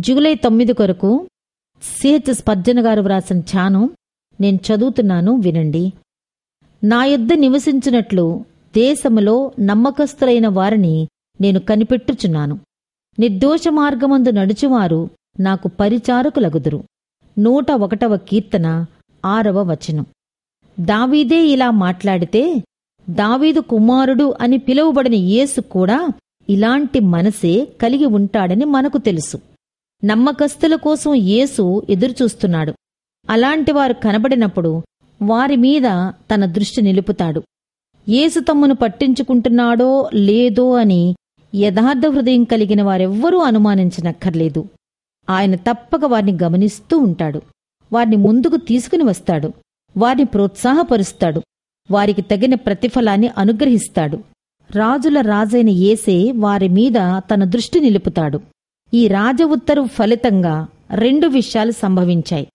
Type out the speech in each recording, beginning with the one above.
July తొమ్మిది కొరకు CH Spurgeon గారు వ్రాసిన ధ్యానం నేను చదువుతున్నాను వినండి. నా యొద్ద నివసించినట్లు దేశములో నమ్మకస్తులైన వారిని నేను కనిపెట్టుచున్నాను. నిర్దోష మార్గమందు నడుచువారు నాకు పరిచారకులగుదురు. నూట ఒకటవ కీర్తన ఆరవ వచనం. దావీదే ఇలా మాట్లాడితే దావీదు కుమారుడు అని పిలువబడిన యేసు కూడా ఇలాంటి మనసే కలిగి ఉంటాడని మనకు తెలుసు. నమ్మకస్తుల కోసం యేసు ఎదురుచూస్తున్నాడు. అలాంటి వారు కనబడినప్పుడు వారి మీద తన దృష్టి నిలుపుతాడు. యేసు తమ్మును పట్టించుకుంటున్నాడో లేదో అని యథార్థ హృదయం కలిగిన వారెవ్వరూ అనుమానించనక్కర్లేదు. ఆయన తప్పక వారిని గమనిస్తూ ఉంటాడు. వారిని ముందుకు తీసుకుని వస్తాడు. వారిని ప్రోత్సాహపరుస్తాడు. వారికి తగిన ప్రతిఫలాన్ని అనుగ్రహిస్తాడు. రాజుల రాజైన ఏసే వారి మీద తన దృష్టి నిలుపుతాడు. ఈ రాజ ఉత్తర్వు ఫలితంగా రెండు విషయాలు సంభవించాయి.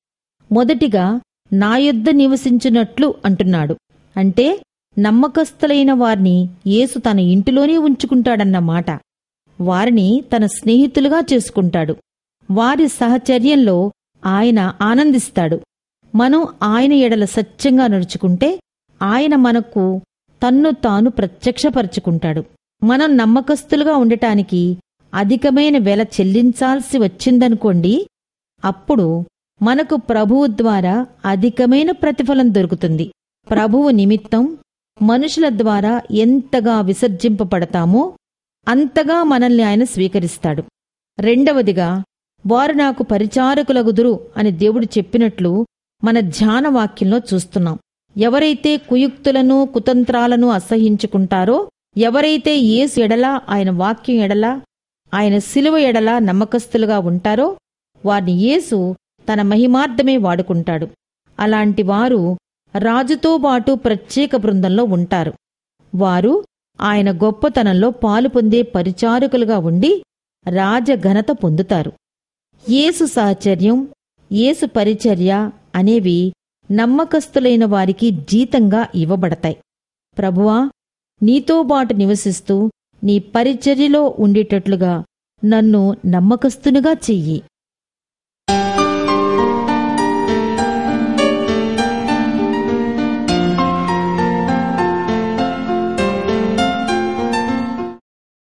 మొదటిగా నా యొద్ద నివసించినట్లు అంటున్నాడు. అంటే నమ్మకస్తులైన వారిని యేసు తన ఇంటిలోనే ఉంచుకుంటాడన్నమాట వారిని తన స్నేహితులుగా చేసుకుంటాడు. వారి సహచర్యంలో ఆయన ఆనందిస్తాడు. మనం ఆయన ఎడల సత్యంగా నడుచుకుంటే ఆయన మనకు తన్ను తాను ప్రత్యక్షపరుచుకుంటాడు. మనం నమ్మకస్తులుగా ఉండటానికి అధికమైన వెల చెల్లించాల్సి వచ్చిందనుకోండి అప్పుడు మనకు ప్రభువు ద్వారా అధికమైన ప్రతిఫలం దొరుకుతుంది. ప్రభువు నిమిత్తం మనుషుల ద్వారా ఎంతగా విసర్జింపబడతామో అంతగా మనల్ని ఆయన స్వీకరిస్తాడు. రెండవదిగా వారు నాకు పరిచారకులగుదురు అని దేవుడు చెప్పినట్లు మన ధ్యాన వాక్యంలో చూస్తున్నాం. ఎవరైతే కుయుక్తులను కుతంత్రాలను అసహించుకుంటారో ఎవరైతే ఏసు ఎడలా ఆయన వాక్యం ఎడలా ఆయన శిలువ ఎడలా నమ్మకస్తులుగా ఉంటారో వారిని యేసు తన మహిమార్థమే వాడుకుంటాడు. అలాంటి వారు రాజుతో పాటు ప్రత్యేక బృందంలో ఉంటారు. వారు ఆయన గొప్పతనంలో పాలు పొందే పరిచారకులుగా ఉండి రాజఘనత పొందుతారు. యేసు సాహచర్యం యేసు పరిచర్య అనేవి నమ్మకస్తులైన వారికి జీతంగా ఇవ్వబడతాయి. ప్రభువా నీతో బాటు నివసిస్తూ నీ పరిచర్యలో ఉండేటట్లుగా నన్ను నమ్మకస్తునిగా చెయ్యి.